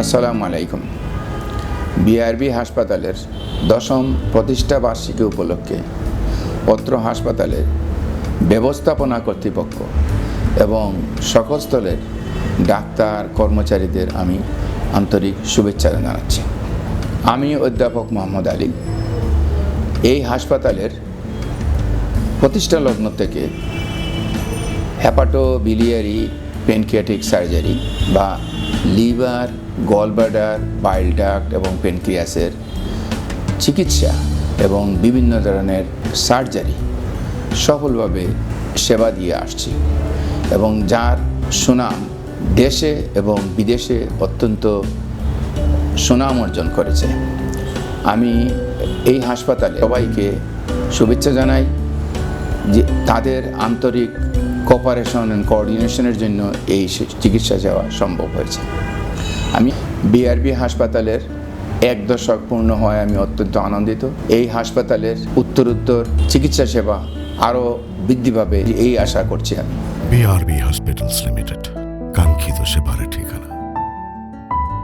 আসসালামু আলাইকুম। বিআরবি হাসপাতালের দশম প্রতিষ্ঠা বার্ষিকী উপলক্ষে অত্র হাসপাতালের ব্যবস্থাপনা কর্তৃপক্ষ এবং সকল স্থলের ডাক্তার কর্মচারীদের আমি আন্তরিক শুভেচ্ছা জানাচ্ছি। আমি অধ্যাপক মোহাম্মদ আলী। এই হাসপাতালের প্রতিষ্ঠা লগ্ন থেকে হ্যাপাটো বিলিয়ারি পেনক্রিয়াটিক সার্জারি বা লিভার গলব্লাডার বাইল ডাক্ট এবং পেনক্রিয়াসের চিকিৎসা এবং বিভিন্ন ধরনের সার্জারি সফলভাবে সেবা দিয়ে আসছি এবং যার সুনাম দেশে এবং বিদেশে অত্যন্ত সুনাম অর্জন করেছে। আমি এই হাসপাতালে সবাইকে শুভেচ্ছা জানাই যে তাদের আন্তরিক কোপারেশন অ্যান্ড কোঅর্ডিনেশনের জন্য এই চিকিৎসা যাওয়া সম্ভব হয়েছে। আমি বিআরবি হাসপাতালের এক দশক পূর্ণ হয় আমি অত্যন্ত আনন্দিত। এই হাসপাতালের উত্তরোত্তর চিকিৎসা সেবা আরও বৃদ্ধি পাবে এই আশা করছি আমি। বিআরবি হসপিটালস লিমিটেড কাঙ্ক্ষিত সেবার ঠিকানা।